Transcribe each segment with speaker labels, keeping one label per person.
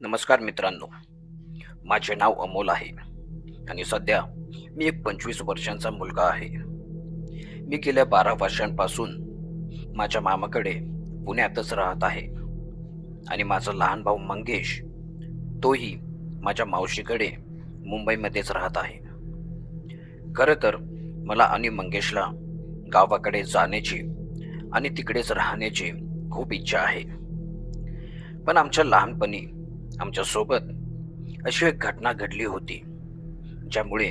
Speaker 1: नमस्कार मित्रांनो. माझे नाव अमोल आहे आणि सध्या मी एक पंचवीस वर्षांचा मुलगा आहे. मी गेल्या बारा वर्षांपासून माझ्या मामाकडे पुण्यातच राहत आहे आणि माझा लहान भाऊ मंगेश तोही माझ्या मावशीकडे मुंबईमध्येच राहत आहे. खरं तर मला आणि मंगेशला गावाकडे जाण्याची आणि तिकडेच राहण्याची खूप इच्छा आहे. पण आमच्या लहानपणी आमच्यासोबत अशी एक घटना घडली होती ज्यामुळे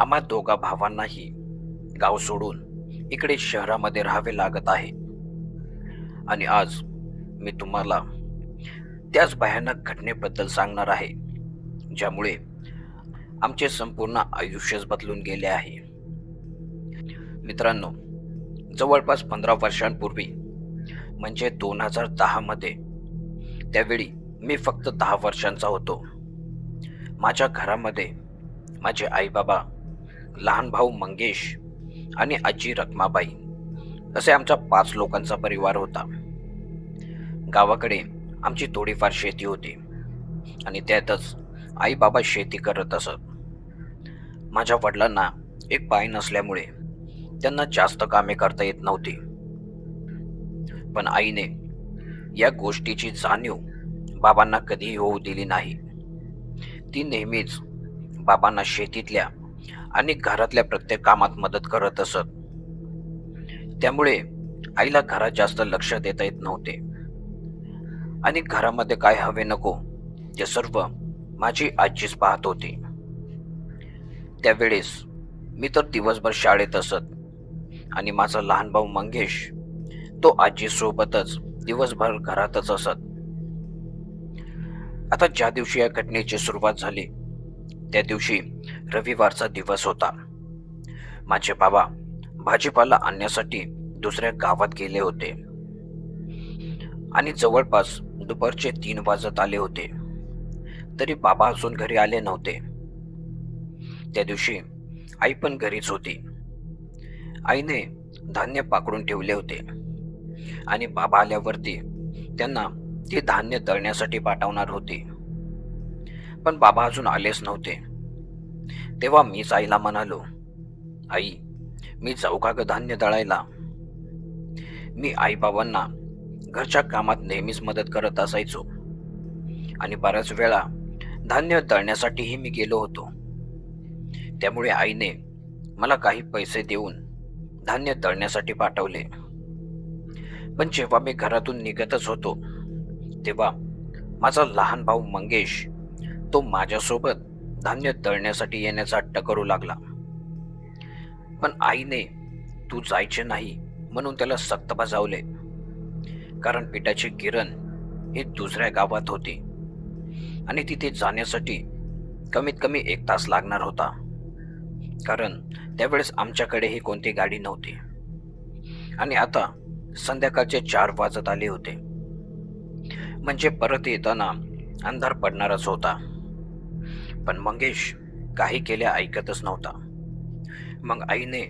Speaker 1: आम्हा दोघा भावांनाही गाव सोडून इकडे शहरामध्ये राहावे लागत आहे. आणि आज मी तुम्हाला त्याच भयानक घटनेबद्दल सांगणार आहे ज्यामुळे आमचे संपूर्ण आयुष्यच बदलून गेले आहे. मित्रांनो जवळपास पंधरा वर्षांपूर्वी म्हणजे दोन हजार दहामध्ये त्यावेळी मी फक्त दहा वर्षांचा होतो. माझ्या घरामध्ये माझे आईबाबा लहान भाऊ मंगेश आणि आजी रखमाबाई असे आमचा पाच लोकांचा परिवार होता. गावाकडे आमची थोडीफार शेती होती आणि त्यातच आईबाबा शेती करत असत. माझ्या वडिलांना एक पाय नसल्यामुळे त्यांना जास्त कामे करता येत नव्हती. पण आईने या गोष्टीची जाणीव बाबांना कधीही होऊ दिली नाही. ती नेहमीच बाबांना शेतीतल्या आणि घरातल्या प्रत्येक कामात मदत करत असत. त्यामुळे आईला घरात जास्त लक्ष देता येत नव्हते. आणि घरामध्ये काय हवे नको ते सर्व माझी आजीच पाहत होती. त्यावेळेस मी तर दिवसभर शाळेत असत आणि माझा लहान भाऊ मंगेश तो आजीसोबतच दिवसभर घरातच असत. आता ज्या दिवशी या घटनेची सुरुवात झाली त्या दिवशी रविवारचा दिवस होता. माझे बाबा भाजीपाला आणण्यासाठी दुसऱ्या गावात गेले होते. आणि जवळपास दुपारचे तीन वाजत आले होते. तरी बाबा अजून घरी आले नव्हते. त्या दिवशी आई पण घरीच होती. आईने धान्य पाकडून ठेवले होते. आणि बाबा आल्यावरती त्यांना ते धान्य दळण्यासाठी पाठवणार होते. पण बाबा अजून आलेच नव्हते. तेव्हा मीच आईला म्हणालो आई मी जाऊ का ग धान्य दळायला मी आई बाबांना घरच्या कामात नेहमीच मदत करत असायचो. आणि बऱ्याच वेळा धान्य दळण्यासाठीही मी गेलो होतो. त्यामुळे आईने मला काही पैसे देऊन धान्य दळण्यासाठी पाठवले. पण जेव्हा मी घरातून निघतच होतो तेव्हा माझा लहान भाऊ मंगेश तो माझ्यासोबत धान्य दळण्यासाठी येण्याचा हट्ट करू लागला. पण आईने तू जायचे नाही म्हणून त्याला सक्त बजावले कारण पिठाची किरण ही दुसऱ्या गावात होती आणि तिथे जाण्यासाठी कमीत कमी एक तास लागणार होता. कारण त्यावेळेस आमच्याकडेही कोणती गाडी नव्हती. आणि आता संध्याकाळचे चार वाजत आले होते. म्हणजे परत येताना अंधार पडणारच होता. पण मंगेश काही केल्या ऐकतच नव्हता. मग आईने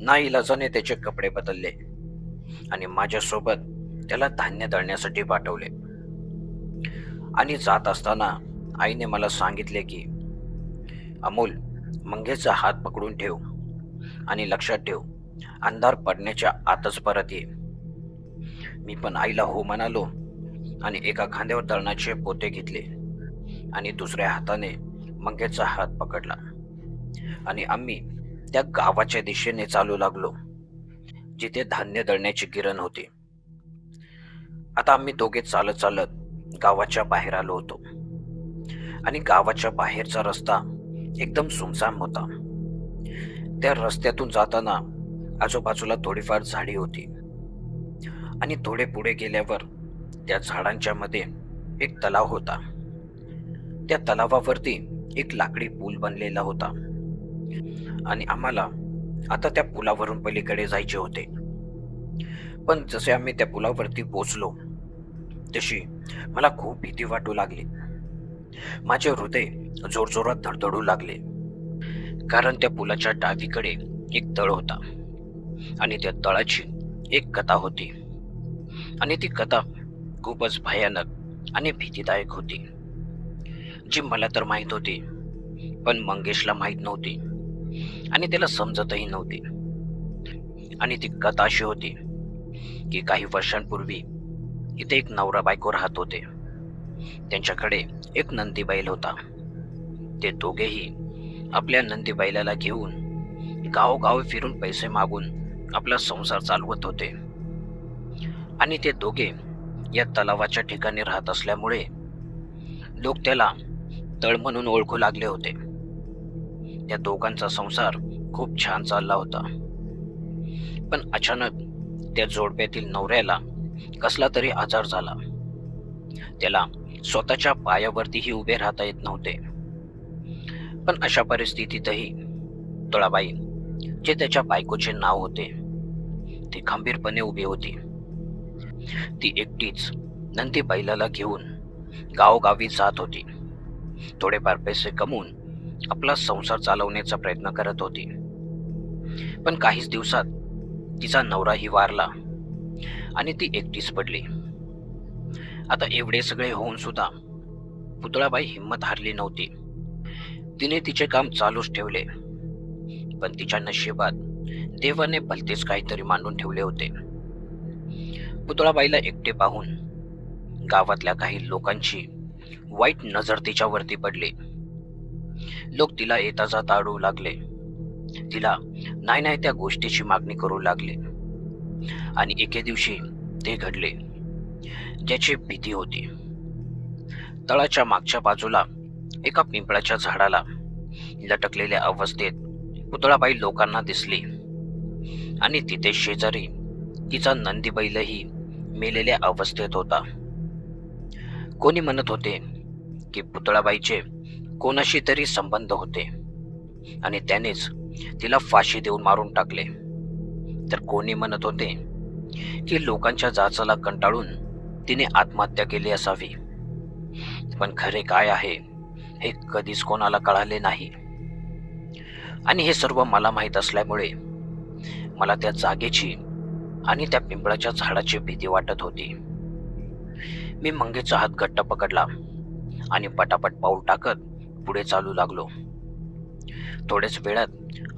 Speaker 1: ना इलाजाने त्याचे कपडे बदलले आणि माझ्यासोबत त्याला धान्य दळण्यासाठी पाठवले. आणि जात असताना आईने मला सांगितले की अमोल मंगेशचा हात पकडून ठेव आणि लक्षात ठेव अंधार पडण्याच्या आतच परत ये. मी पण आईला हो म्हणालो आणि एका खांद्यावर दळणाचे पोते घेतले. आणि दुसऱ्या हाताने मंगेचा हात पकडला. आणि आम्ही त्या गावाच्या दिशेने चालू लागलो जिथे धान्य दळण्याची गिरण होती. आता आम्ही दोघे चालत चालत गावाच्या बाहेर आलो होतो. आणि गावाच्या बाहेरचा रस्ता एकदम सुमसाम होता. त्या रस्त्यातून जाताना आजूबाजूला थोडीफार झाडी होती. आणि थोडे पुढे गेल्यावर त्या झाडांच्या मध्ये एक तलाव होता. त्या तलावावरती एक लाकडी पूल बनलेला होता. आणि आम्हाला आता त्या पुलावरून पलीकडे जायचे होते. पण जसे आम्ही त्या पुलावरती पोचलो तशी मला खूप भीती वाटू लागली. माझे हृदय जोरजोरात धडधडू लागले. कारण त्या पुलाच्या डावीकडे एक तळ होता. आणि त्या तळाची एक कथा होती. आणि ती कथा खूपच भयानक आणि भीतीदायक होती. जी मला तर माहीत होती पण मंगेशला माहीत नव्हती आणि त्याला समजतही नव्हती. आणि ती कथा अशी होती की काही वर्षांपूर्वी इथे एक नवरा बायको राहत होते. त्यांच्याकडे एक नंदी बैल होता. ते दोघेही आपल्या नंदी बैलाला घेऊन गावोगाव फिरून पैसे मागून आपला संसार चालवत होते. आणि ते दोघे या तलावाच्या ठिकाणी राहत असल्यामुळे लोक त्याला तळ म्हणून ओळखू लागले होते. त्या दोघांचा संसार खूप छान चालला होता. पण अचानक त्या जोडप्यातील नवऱ्याला कसला तरी आजार झाला. त्याला स्वतःच्या पायावरतीही उभे राहता येत नव्हते. पण अशा परिस्थितीतही तळाबाई जे त्याच्या बायकोचे नाव होते ती खंबीरपणे उभी होती. ती एकटीच. नंदी बैलाला घेऊन गावोगावी जात होती. थोडेफार पैसे कमवून आपला संसार चालवण्याचा प्रयत्न करत होती. पण काहीच दिवसात तिचा नवराही वारला आणि ती एकटीच पडली. आता एवढे सगळे होऊन सुद्धा पुतळाबाई हिंमत हारली नव्हती. तिने तिचे काम चालूच ठेवले. पण तिच्या नशिबात देवाने भलतेच काहीतरी मांडून ठेवले होते. पुतळाबाईला एकटे पाहून गावातल्या काही लोकांची वाईट नजर तिच्यावरती पडली. लोक तिला येता जाता अडवू लागले. तिला नाही नाही त्या गोष्टीची मागणी करू लागले. आणि एके दिवशी ते घडले. ज्याची भीती होती. तळाच्या मागच्या बाजूला एका पिंपळाच्या झाडाला लटकलेल्या अवस्थेत पुतळाबाई लोकांना दिसली. आणि तिथे शेजारी तिचा नंदीबैलही मेलेल्या अवस्थेत होता. कोणी म्हणत होते की पुतळाबाईचे कोणाशी तरी संबंध होते आणि त्यानेच तिला फाशी देऊन मारून टाकले. तर कोणी म्हणत होते की लोकांच्या जाचाला कंटाळून तिने आत्महत्या केली असावी. पण खरे काय आहे हे कधीच कोणाला कळाले नाही. आणि हे सर्व मला माहीत असल्यामुळे मला त्या जागेची आणि त्या पिंपळाच्या झाडाची भीती वाटत होती. मी मंगेचा हात घट्ट पकडला आणि पटापट पाऊल टाकत पुढे चालू लागलो. थोड्याच वेळात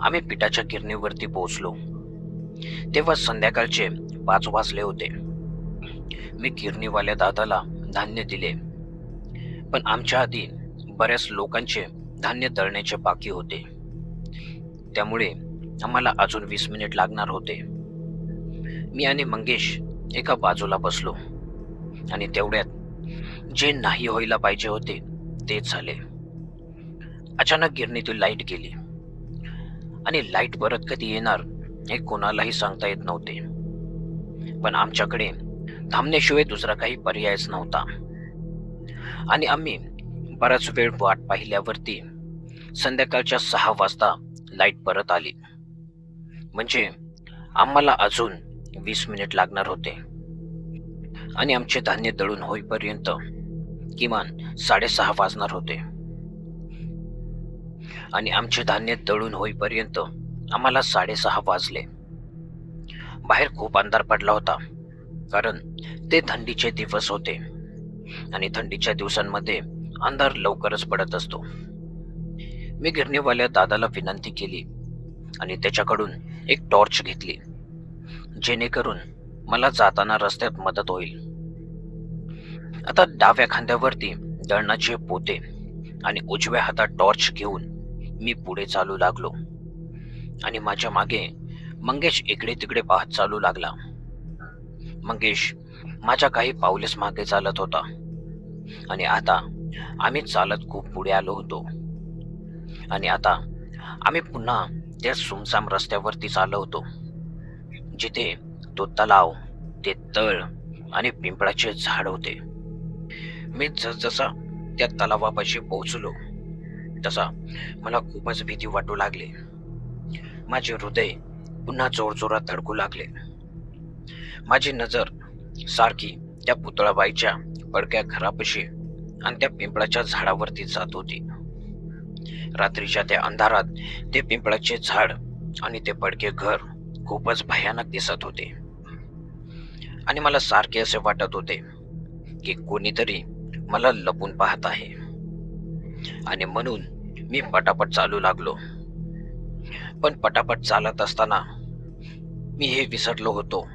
Speaker 1: आम्ही पिठाच्या गिरणीवरती पोहोचलो. तेव्हा संध्याकाळचे पाच वाजले होते. मी गिरणीवाल्या दादाला धान्य दिले. पण आमच्या आधी बऱ्याच लोकांचे धान्य दळण्याचे बाकी होते. त्यामुळे आम्हाला अजून वीस मिनिट लागणार होते. मी आणि मंगेश एका बाजूला बसलो. आणि तेवढ्यात जे नाही व्हायला पाहिजे होते तेच झाले. अचानक गिरणीतील लाइट गेली. आणि लाइट परत कधी येणार हे कोणालाही सांगता येत नव्हते. पण आमच्याकडे थांबण्याशिवाय दुसरा काही पर्यायच नव्हता. आणि आम्ही बराच वेळ वाट पाहिल्यावरती संध्याकाळच्या सहा वाजता लाइट परत आली. म्हणजे आम्हाला अजून वीस मिनिट लागणार होते. आणि आमचे धान्य दळून होईपर्यंत किमान साडेसहा वाजणार होते. आणि आमचे धान्य दळून होईपर्यंत आम्हाला साडेसहा वाजले. बाहेर खूप अंधार पडला होता कारण ते थंडीचे दिवस होते. आणि थंडीच्या दिवसांमध्ये अंधार लवकरच पडत असतो. मी गिरणीवाल्या दादाला विनंती केली आणि त्याच्याकडून एक टॉर्च घेतली. जेणेकरून मला जाताना रस्त्यात मदत होईल. आता डाव्या खांद्यावरती दळणाचे पोते आणि उजव्या हातात टॉर्च घेऊन मी पुढे चालू लागलो. आणि माझ्या मागे मंगेश इकडे तिकडे पाहत चालू लागला. मंगेश माझ्या काही पावलेस मागे चालत होता. आणि आता आम्ही चालत खूप पुढे आलो होतो. आणि आता आम्ही पुन्हा त्या सुमसाम रस्त्यावरती चाललो होतो. म्हणजे जिथे तो तलाव ते तळ आणि पिंपळाचे झाड होते. मी जसजसा त्या तलावापाशी पोहोचलो तसा मला खूपच भीती वाटू लागली. माझे हृदय पुन्हा जोरजोरात धडकू लागले. माझी नजर सारखी त्या पुतळाबाईच्या पडक्या घरापाशी आणि त्या पिंपळाच्या झाडावरती जात होती. रात्रीच्या त्या अंधारात ते पिंपळाचे झाड आणि ते पडके घर खूपच भयानक दिसत होते. आणि मला सारखे असे वाटत होते की कोणीतरी मला लपून पाहत आहे. आणि म्हणून मी पटापट चालू लागलो. पण पटापट चालत असताना मी हे विसरलो होतो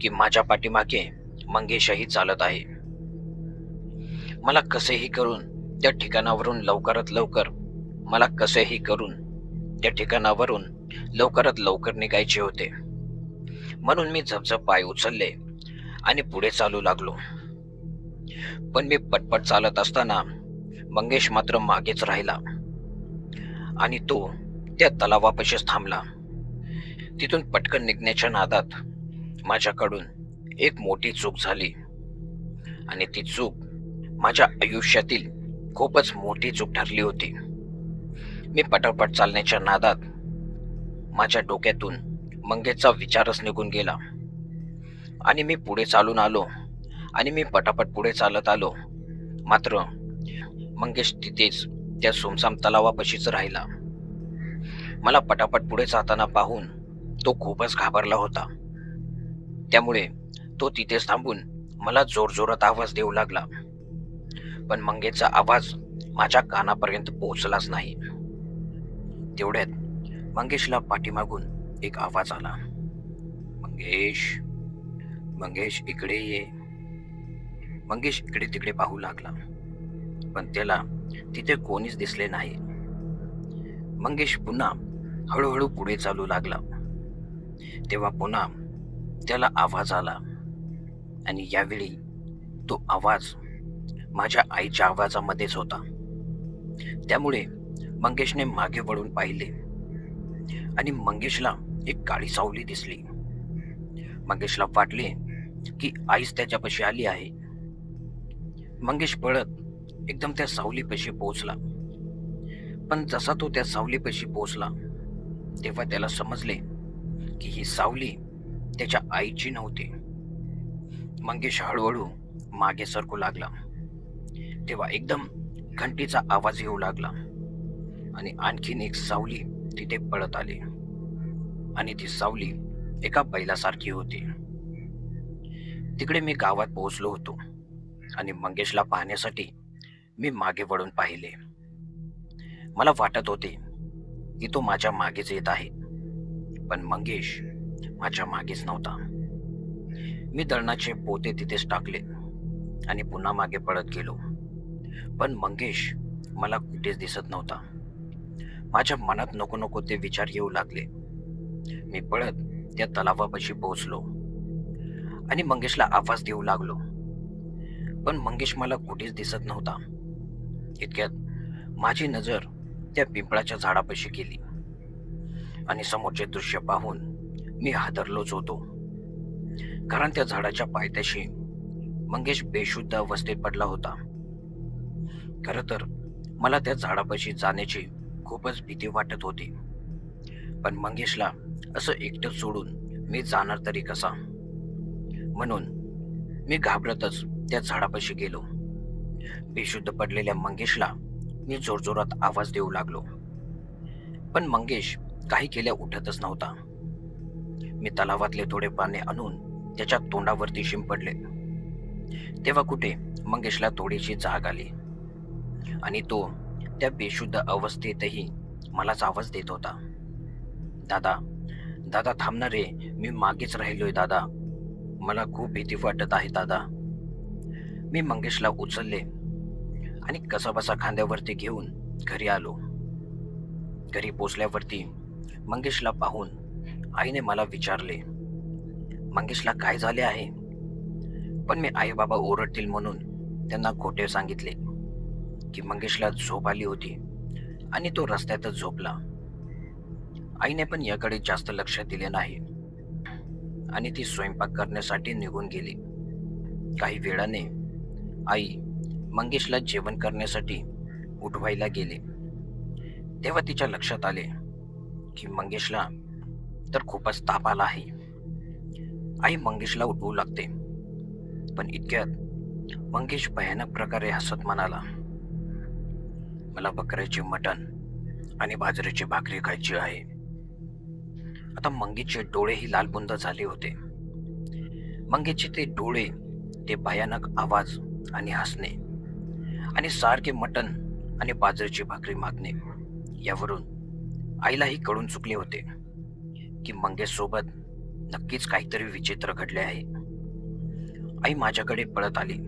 Speaker 1: की माझ्या पाठीमागे मंगेशही चालत आहे. मला कसेही करून त्या ठिकाणावरून लवकरात लवकर मला कसेही करून त्या ठिकाणावरून लवकरात लवकर निघायचे होते. म्हणून मी झपझप पाय उचलले आणि पुढे चालू लागलो. पण मी पटपट चालत असताना मंगेश मात्र मागेच राहिला आणि तो त्या तलावापाशीच थांबला. तिथून पटकन निघण्याच्या नादात माझ्याकडून एक मोठी चूक झाली आणि ती चूक माझ्या आयुष्यातील खूपच मोठी चूक ठरली होती. मी पटापट चालण्याच्या नादात माझ्या डोक्यातून मंगेशचा विचारच निघून गेला. आणि मी पुढे चालून आलो. आणि मी पटापट पुढे चालत आलो. मात्र मंगेश तिथेच त्या सोमसाम तलावापाशीच राहिला. मला पटापट पुढे जाताना पाहून तो खूपच घाबरला होता. त्यामुळे तो तिथेच थांबून मला जोरजोरात आवाज देऊ लागला. पण मंगेशचा आवाज माझ्या कानापर्यंत पोहोचलाच नाही. तेवढ्यात मंगेशला पाठीमागून एक आवाज आला. मंगेश मंगेश इकडे ये. मंगेश इकडे तिकडे पाहू लागला. पण त्याला तिथे कोणीच दिसले नाही. मंगेश पुन्हा हळूहळू पुढे चालू लागला. तेव्हा पुन्हा त्याला आवाज आला. आणि यावेळी तो आवाज माझ्या आईच्या आवाजामध्येच होता. त्यामुळे मंगेशने मागे वळून पाहिले. आणि मंगेशला एक काळी सावली दिसली. मंगेशला वाटले की आईच त्याच्यापाशी आली आहे. मंगेश पळत एकदम त्या सावलीपाशी पोहोचला. पण जसा तो त्या सावलीपाशी पोहोचला तेव्हा त्याला समजले की ही सावली त्याच्या आईची नव्हती. मंगेश हळूहळू मागे सरकू लागला. तेव्हा एकदम घंटीचा आवाज येऊ लागला आणि आणखीन एक सावली तिथे पळत आले. आणि ती सावली एका बैलासारखी होती. तिकडे मी गावात पोहोचलो होतो आणि मंगेशला पाहण्यासाठी मी मागे वळून पाहिले. मला वाटत होते की तो माझ्या मागेच येत आहे पण मंगेश माझ्या मागेच नव्हता. मी दळणाचे पोते तिथेच टाकले आणि पुन्हा मागे पळत गेलो. पण मंगेश मला कुठेच दिसत नव्हता. माझ्या मनात नको नको ते विचार येऊ लागले. मी पळत त्या तलावापाशी पोहोचलो आणि मंगेशला आवाज देऊ लागलो. पण मंगेश मला कुठेच दिसत नव्हता. इतक्यात माझी नजर त्या पिंपळाच्या झाडापाशी गेली आणि समोरचे दृश्य पाहून मी हादरलोच होतो. कारण त्या झाडाच्या पायथ्याशी मंगेश बेशुद्ध अवस्थेत पडला होता. खर तर मला त्या झाडापाशी जाण्याची खूपच भीती वाटत होती. पण मंगेशला असं एकटं सोडून मी जाणार तरी कसा? म्हणून मी घाबरतच त्या झाडापाशी गेलो. बेशुद्ध पडलेल्या मंगेशला मी जोरजोरात आवाज देऊ लागलो. पण मंगेश काही केल्या उठतच नव्हता. मी तलावातले थोडे पाने आणून त्याच्या तोंडावरती शिंपडले. तेव्हा कुठे मंगेशला थोडीशी जाग आली. आणि तो त्या बेशुद्ध अवस्थेतही मलाच आवाज देत होता. दादा दादा थांबणार रे मी मागेच राहिलोय दादा. मला खूप भीती वाटत आहे दादा. मी मंगेशला उचलले आणि कसाबसा खांद्यावरती घेऊन घरी आलो. घरी पोचल्यावरती मंगेशला पाहून आईने मला विचारले मंगेशला काय झाले आहे? पण मी आई बाबा ओरडतील म्हणून त्यांना खोटे सांगितले. की मंगेशला झोप आली होती आणि तो रस्त्यातच झोपला. आईने पण याकडे जास्त लक्ष दिले नाही. आणि ती स्वयंपाक करण्यासाठी निघून गेली. काही वेळाने आई मंगेशला जेवण करण्यासाठी उठवायला गेले. तेव्हा तिच्या लक्षात आले की मंगेशला तर खूपच ताप आला आहे. आई मंगेशला उठवू लागते. पण इतक्यात मंगेश भयानक प्रकारे हसत म्हणाला मला बकऱ्याचे मटण आणि बाजरीची भाकरी खायची आहे. आता मंगीचे डोळेही लालबुंद झाले होते. मंगीचे ते डोळे ते भयानक आवाज आणि हसणे आणि सारखे मटण आणि बाजरीची भाकरी मागणे यावरून आईलाही कळून चुकले होते की मंगेशसोबत नक्कीच काहीतरी विचित्र घडले आहे. आई माझ्याकडे पळत आली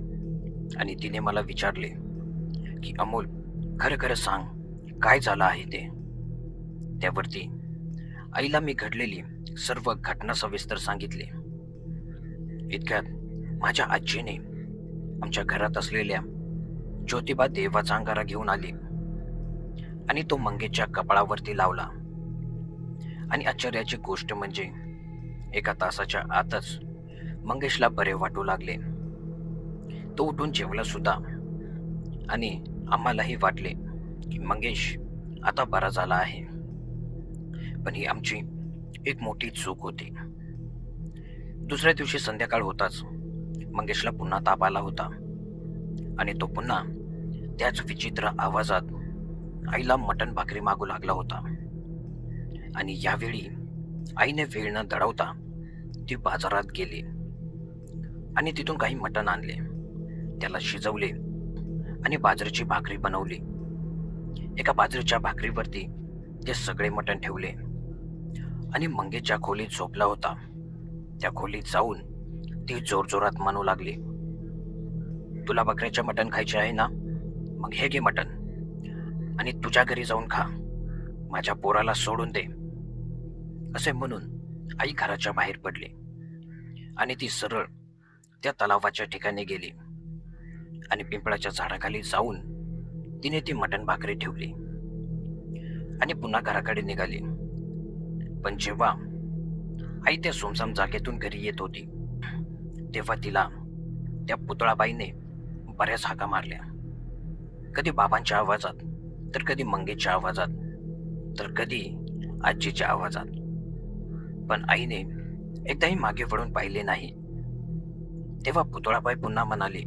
Speaker 1: आणि तिने मला विचारले की अमोल खरं खरं सांग काय झालं आहे ते? त्यावरती आईला मी घडलेली सर्व घटना सविस्तर सांगितली. इतक्यात माझ्या आजीने आमच्या घरात असलेल्या ज्योतिबा देवाचा अंगारा घेऊन आली आणि तो मंगेशच्या कपाळावरती लावला. आणि आश्चर्याची गोष्ट म्हणजे एका तासाच्या आतच मंगेशला बरे वाटू लागले. तो उठून जेवला सुद्धा आणि आम्हालाही वाटले की मंगेश आता बरा झाला आहे. पण ही आमची एक मोठी चूक होती. दुसऱ्या दिवशी संध्याकाळ होताच मंगेशला पुन्हा ताप आला होता. आणि तो पुन्हा त्याच विचित्र आवाजात आईला मटण भाकरी मागू लागला होता. आणि यावेळी आईने वेळ न दडवता ती बाजारात गेली. आणि तिथून काही मटण आणले. त्याला शिजवले आणि बाजरीची भाकरी बनवली. एका बाजरीच्या भाकरीवरती ते सगळे मटण ठेवले आणि मंगेशच्या खोलीत झोपला होता. त्या खोलीत जाऊन ती जोरजोरात म्हणू लागली तुला बकऱ्याचे मटण खायचे आहे ना? मग हे घे मटण आणि तुझ्या घरी जाऊन खा. माझ्या पोराला सोडून दे. असे म्हणून आई घराच्या बाहेर पडली आणि ती सरळ त्या तलावाच्या ठिकाणी गेली. आणि पिंपळाच्या झाडाखाली जाऊन तिने ती मटण भाकरी ठेवली. आणि पुन्हा घराकडे निघाली. पण जेव्हा आई त्या सोमसाम जागेतून घरी येत होती तेव्हा तिला त्या पुतळाबाईने बऱ्याच हाका मारल्या. कधी बाबांच्या आवाजात तर कधी मंगेच्या आवाजात तर कधी आजीच्या आवाजात. पण आईने एकदाही मागे वळून पाहिले नाही. तेव्हा पुतळाबाई पुन्हा म्हणाली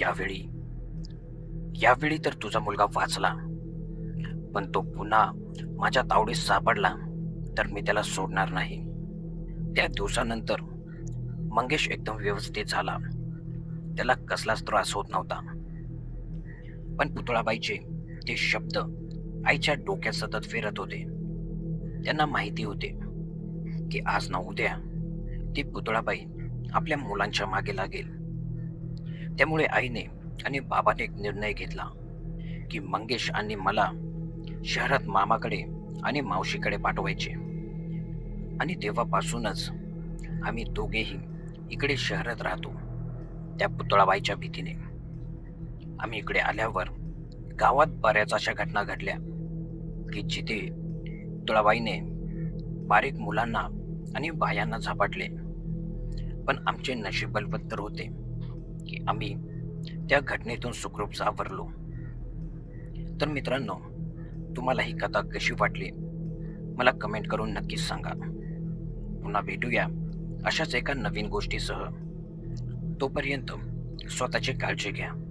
Speaker 1: यावेळी. यावेळी तर तुझा मुलगा वाचला. पण तो पुन्हा माझ्या तावडीत सापडला तर मी त्याला सोडणार नाही. त्या दिवसानंतर मंगेश एकदम व्यवस्थित झाला. त्याला कसलाच त्रास होत नव्हता. पण पुतळाबाईचे ते शब्द आईच्या डोक्यात सतत फिरत होते. त्यांना माहिती होते की आज ना उद्या ती पुतळाबाई आपल्या मुलांच्या मागे लागेल. त्यामुळे आईने आणि बाबाने एक निर्णय घेतला की मंगेश आणि मला शहरात मामाकडे आणि मावशीकडे पाठवायचे. आणि तेव्हापासूनच आम्ही दोघेही इकडे शहरात राहतो त्या पुतळाबाईच्या भीतीने. आम्ही इकडे आल्यावर गावात बऱ्याच अशा घटना घडल्या की जिथे पुतळाबाईने बारीक मुलांना आणि बायांना झपाटले. पण आमचे नशीब बलवत्तर होते. की आम्ही त्या घटनेतून सुखरूप सावरलो. तर मित्रांनो तुम्हाला ही कथा कशी वाटली? मला कमेंट करून नक्कीच सांगा. पुन्हा भेटूया अशाच एका नवीन गोष्टीसह. तोपर्यंत स्वतःची काळजी घ्या.